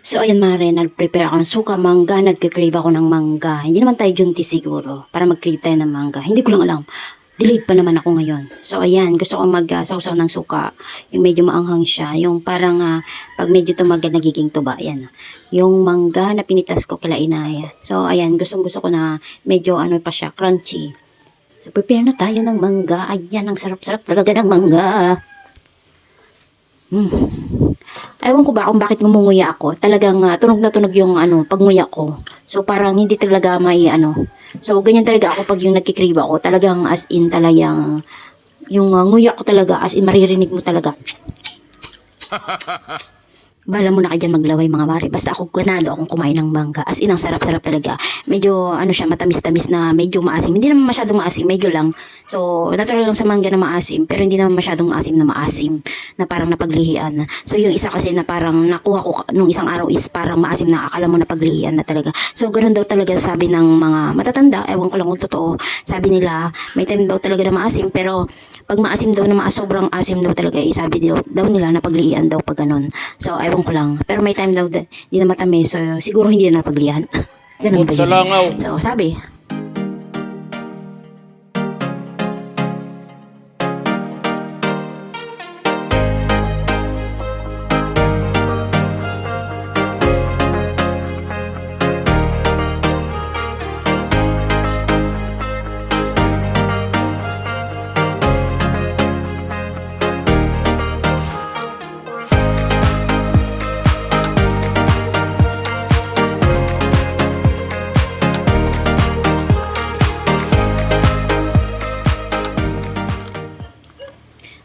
So, ayan mare, nag-prepare ako ng suka mangga, nagkikrave ako ng mangga. Hindi naman tayo junti siguro, para mag-crave tayo ng mangga. Hindi ko lang alam. Delayed pa naman ako ngayon. So, ayan, gusto ko mag-sausaw ng suka. Yung medyo maanghang siya. Yung parang, ah, pag medyo tumagal, nagiging tuba. Ayan. Yung mangga na pinitas ko kila inay. So, ayan, gustong gusto ko na medyo ano pa siya, crunchy. So, prepare na tayo ng mangga. Ayan, ang sarap-sarap talaga ng mangga. Hmm. Ewan ko ba kung bakit ngumunguya ako. Talagang ah, tunog na tunog yung ano, pagnguya ko. So parang hindi talaga may ano. So ganyan talaga ako pag yung nagkikrave ako. Talagang as in talagang yung ah, nguya ko talaga as in maririnig mo talaga. Bala mo na kayo dyan maglaway mga mare. Basta ako ganado akong kumain ng mangga. As in, ang sarap-sarap talaga. Medyo, ano siya, matamis-tamis na medyo maasim. Hindi naman masyadong maasim, medyo lang. So, natural lang sa mangga na maasim. Pero hindi naman masyadong maasim na maasim. Na parang napaglihian. So, yung isa kasi na parang nakuha ko nung isang araw is parang maasim na akala mo napaglihian na talaga. So, ganun daw talaga sabi ng mga matatanda. Ewan ko lang kung totoo. Sabi nila, may time daw talaga na maasim. Pero, pag maasim daw na ma sobrang asim daw talaga, eh, sabi daw, daw nila napaglihian daw pag ganun. So, ewan ko lang. Pero may time daw, di na matamis. So, siguro hindi na napaglihan. Ganun ba yun? So, sabi.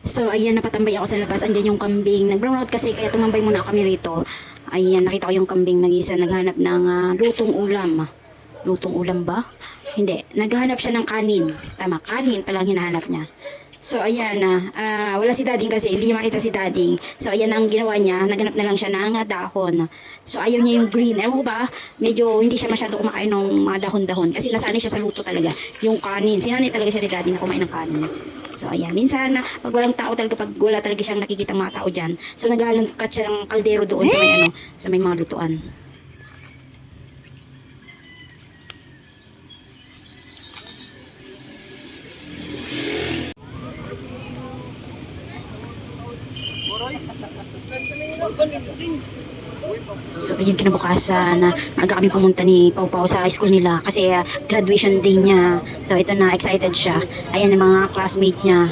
So, ayan, napatambay ako sa labas. Andyan yung kambing. Nag-brown out kasi, kaya tumambay muna kami rito. Ayan, nakita ko yung kambing nag-isa. Naghanap ng ah, lutong ulam. Lutong ulam ba? Hindi. Naghanap siya ng kanin. Tama, kanin palang hinahanap niya. So, ayan na. ah wala si dading kasi. Hindi niya makita si dading. So, ayan ang ginawa niya. Naganap na lang siya ng ah, dahon. So, ayaw niya yung green. Ewan ko ba, medyo hindi siya masyado kumakain ng mga dahon-dahon. Kasi nasanay siya sa luto talaga. Yung kanin. Sinanay talaga siya ni daddy na kumain ng kanin. So, ayan. Minsan, na pag walang tao talaga, pag wala talaga siyang nakikita mga tao dyan, so naglalangkat siya ng kaldero doon sa may, ano, sa may mga lutuan. So, ayun kinabukasan na aga kami pumunta ni Pau Pau sa high school nila kasi ah, graduation day niya. So, ito na, excited siya. Ayan ang mga classmate niya.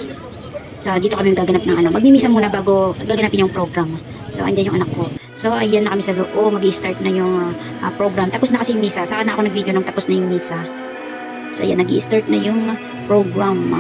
So, dito kami gaganap ng ano. Magmimisa muna bago gaganapin yung program. So, andyan yung anak ko. So, ayan na kami sa loob. mag start na yung ah, program. Tapos na kasi yung misa. Saka na ako nag-video nung tapos na yung misa. So, ayan, nag start na yung program.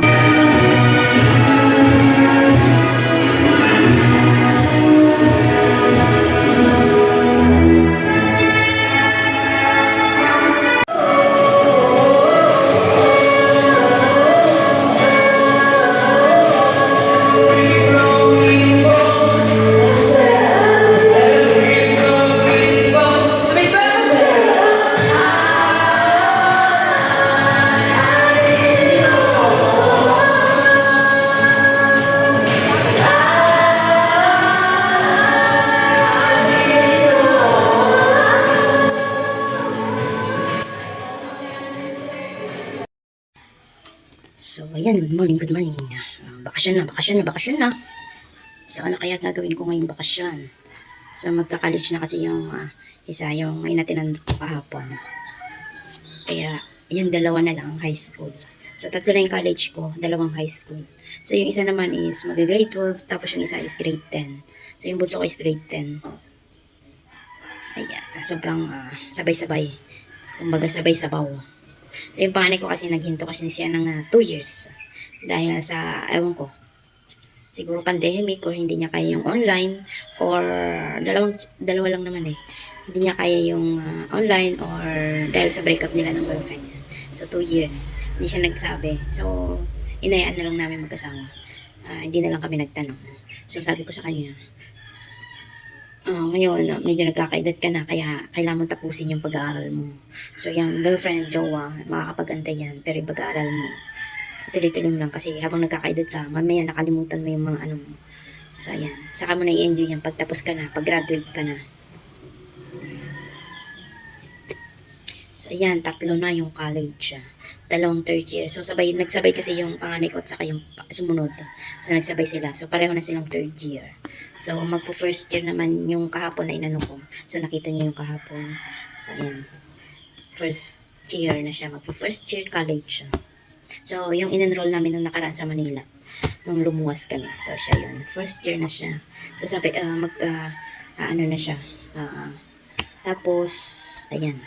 So, ayan, good morning, good morning. Uh, bakasyon na, bakasyon na, bakasyon na. So, ano kaya gagawin ko ngayong bakasyon? So, magka-college na kasi yung ah, isa, yung may natinand ko kahapon. Kaya, yung dalawa na lang, high school. So, tatlo na yung college ko, dalawang high school. So, yung isa naman is mag-grade 12, tapos yung isa is grade 10. So, yung bunso ko is grade 10. Ayan, sobrang ah, sabay-sabay. Kumbaga, sabay-sabaw. So, yung panganay ko kasi naghinto kasi siya ng 2 years. Dahil sa, ewan ko, siguro pandemic or hindi niya kaya yung online or dalawang, dalawa lang naman eh. Hindi niya kaya yung ah, online or dahil sa breakup nila ng girlfriend niya. So, 2 years. Hindi siya nagsabi. So, inayaan na lang namin magkasama. Ah, hindi na lang kami nagtanong. So, sabi ko sa kanya, Ah, ngayon, ah, medyo nagkakaedad ka na, kaya kailangan mong tapusin yung pag-aaral mo. So, yung girlfriend, jowa, makakapag-antay yan, pero yung pag-aaral mo, tuloy-tuloy lang kasi habang nagkakaedad ka, mamaya nakalimutan mo yung mga ano mo. So, ayan. Saka mo na i-enjoy yan pagtapos ka na, pag-graduate ka na. So, ayan, tatlo na yung college. ah. Dalawang third year. So, sabay, nagsabay kasi yung panganay ko at saka yung sumunod. So, nagsabay sila. So, pareho na silang third year. So, magpo first year naman yung kahapon na inano ko. So, nakita niyo yung kahapon. So, ayan. First year na siya. Magpo first year college siya. So, yung in-enroll namin nung nakaraan sa Manila. Nung lumuwas kami. So, siya yun. First year na siya. So, sabi, ah, mag, ah, ah, ano na siya. Ah, tapos, ayan.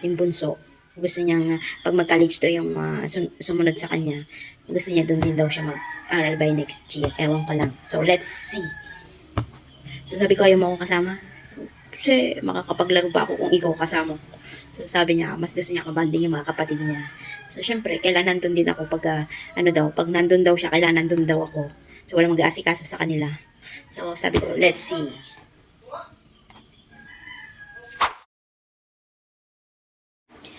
Yung bunso. Gusto niyang, pag mag-college to yung sun- sumunod sa kanya, gusto niya doon din daw siya mag-aral by next year. Ewan ko lang. So, let's see. So, sabi ko, ayaw mo akong kasama. So, kasi, makakapaglaro ba ako kung ikaw kasama ko? So, sabi niya, mas gusto niya kabanding yung mga kapatid niya. So, syempre, kailangan nandun din ako pag, ah, ano daw, pag nandun daw siya, kailangan nandun daw ako. So, walang mag-aasikaso sa kanila. So, sabi ko, let's see.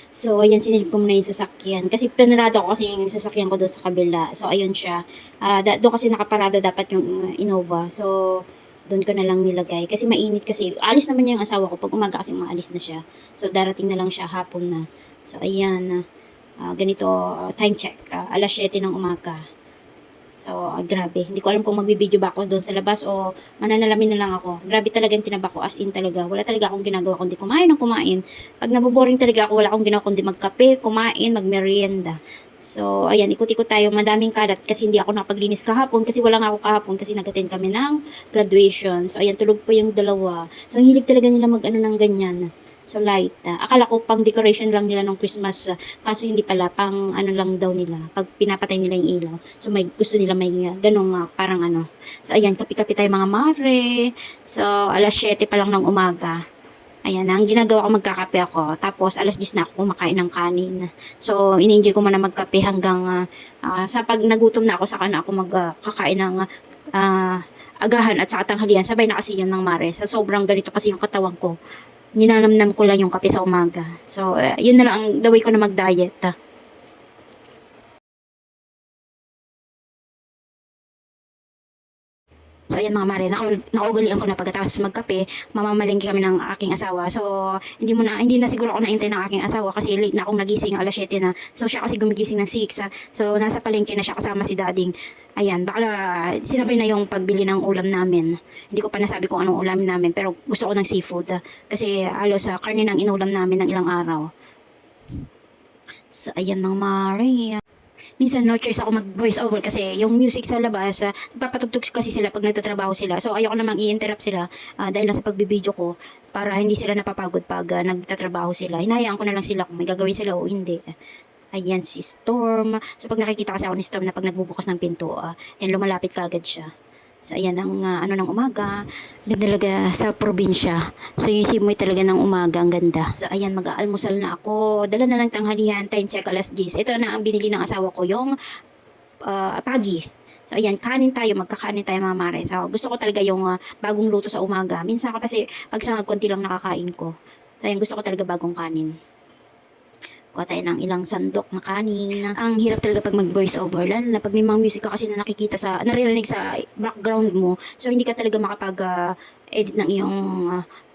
So, ayan, sinilip ko muna yung sasakyan. Kasi pinarada ko kasi yung sasakyan ko doon sa kabila. So, ayun siya. Ah, da- doon kasi nakaparada dapat yung uh, Innova. So, doon ko na lang nilagay. Kasi mainit kasi. Alis naman niya yung asawa ko. Pag umaga kasi maalis na siya. So, darating na lang siya hapon na. So, ayan. ah, ganito, ah, time check. Ah, alas 7 ng umaga. So, ah, grabe. Hindi ko alam kung magbibideo ba ako doon sa labas o mananalamin na lang ako. Grabe talaga yung tinaba ko as in talaga. Wala talaga akong ginagawa kundi kumain ng kumain. Pag naboboring talaga ako, wala akong ginawa kundi magkape, kumain, magmerienda. So, ayan, ikot-ikot tayo. Madaming kalat kasi hindi ako nakapaglinis kahapon kasi wala nga ako kahapon kasi nag-attend kami ng graduation. So, ayan, tulog pa yung dalawa. So, ang hilig talaga nila mag-ano ng ganyan. So, light. ah. akala ko pang decoration lang nila ng Christmas. ah, kaso hindi pala, pang ano lang daw nila. Pag pinapatay nila yung ilaw. So, may gusto nila may uh, ganong ah, parang ano. So, ayan, kapi-kapi tayo mga mare. So, alas 7 pa lang ng umaga. Ayan, ang ginagawa ko magkakape ako. Tapos, alas 10 na ako kumakain ng kanin. So, in-enjoy ko muna magkape hanggang ah, ah, sa pag nagutom na ako, saka na ako magkakain ng ah, agahan at saka tanghalian. Sabay na kasi yun ng mare. Sa sobrang ganito kasi yung katawan ko. Ninanamnam ko lang yung kape sa umaga. So, eh, yun na lang ang the way ko na mag-diet. ah. Ayan mga mare, naka- nakaugalian ko na pagkatapos magkape, mamamalingki kami ng aking asawa. So, hindi mo na, hindi na siguro ako naintay ng aking asawa kasi late na akong nagising, alas 7 na. So, siya kasi gumigising ng 6. ah. So, nasa palengke na siya kasama si dading. Ayan, baka sinabay na yung pagbili ng ulam namin. Hindi ko pa nasabi kung anong ulam namin, pero gusto ko ng seafood. ah. kasi halos sa karne ng inulam namin ng ilang araw. So, ayan mga mare. Minsan no choice ako mag-voice over kasi yung music sa labas, uh, nagpapatugtog kasi sila pag nagtatrabaho sila. So ayoko namang i-interrupt sila ah, dahil lang sa pagbibideo ko para hindi sila napapagod pag ah, nagtatrabaho sila. Hinahayaan ko na lang sila kung may gagawin sila o hindi. Ayan si Storm. So pag nakikita kasi ako ni Storm na pag nagbubukas ng pinto, uh, yan lumalapit kagad siya. So ayan ang ah, ano ng umaga. So, talaga sa probinsya. So yung simoy talaga ng umaga ang ganda. So ayan mag-aalmusal na ako. Dala na lang tanghalian, time check alas 10. Ito na ang binili ng asawa ko yung ah, pagi. So ayan, kanin tayo, magkakanin tayo mga mare. So gusto ko talaga yung ah, bagong luto sa umaga. Minsan kasi pag sa konti lang nakakain ko. So ayan, gusto ko talaga bagong kanin. Kuha tayo ng ilang sandok na kanin. Ang hirap talaga pag mag-voice over. Lalo na pag may mga music ka kasi na nakikita sa, naririnig sa background mo. So, hindi ka talaga makapag ah, edit ng iyong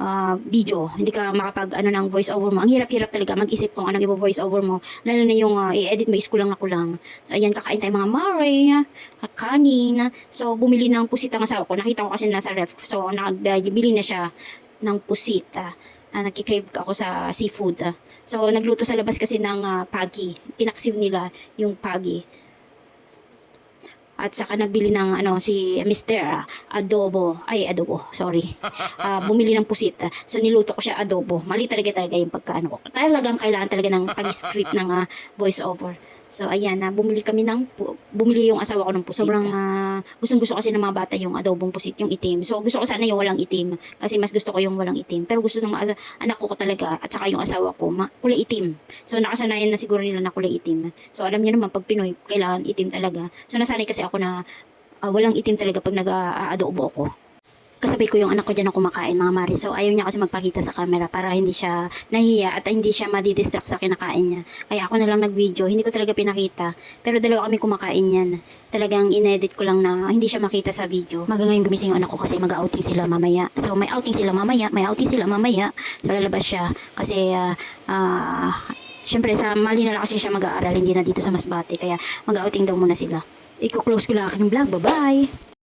ah, video. Hindi ka makapag ano ng voice over mo. Ang hirap-hirap talaga mag-isip kung anong i-voice over mo. Lalo na yung ah, i-edit mo is kulang na kulang. So, ayan, kakain tayo mga mare, ah, kanin. So, bumili ng pusit ang asawa ko. Nakita ko kasi nasa ref. So, nagbili na siya ng pusit. Ah, ah, nagkikrave ako sa seafood. Ah. So, nagluto sa labas kasi ng ah, pagi. Pinaksiw nila yung pagi. At saka nagbili ng ano si Mr. ah, adobo. Ay, adobo. Sorry. Ah, bumili ng pusit. So niluto ko siya adobo. Mali talaga talaga yung pagkaano ko. Talagang kailangan talaga ng pag-script ng ah, voice over. So ayan na bumili kami ng bumili yung asawa ko ng pusit. Sobrang ah, gustong-gusto kasi ng mga bata yung adobong pusit, yung itim. So gusto ko sana yung walang itim kasi mas gusto ko yung walang itim. Pero gusto ng mga anak ko talaga at saka yung asawa ko ma- kulay itim. So nakasanayan na siguro nila na kulay itim. So alam niyo naman pag Pinoy kailangan itim talaga. So nasanay kasi ako na ah, walang itim talaga pag nag-aadobo ako. Kasabay ko yung anak ko dyan na kumakain mga mari. So ayaw niya kasi magpakita sa camera para hindi siya nahiya at hindi siya madidistract sa kinakain niya. Kaya ako na lang nag-video, hindi ko talaga pinakita. Pero dalawa kami kumakain yan. Talagang inedit ko lang na hindi siya makita sa video. Maga ngayon gumising yung anak ko kasi mag-outing sila mamaya. So may outing sila mamaya, may outing sila mamaya. So lalabas siya kasi ah ah, Siyempre, sa mali na lang kasi siya mag-aaral, hindi na dito sa Masbate. Kaya mag-outing daw muna sila. Iko-close ko lang aking vlog. Bye-bye!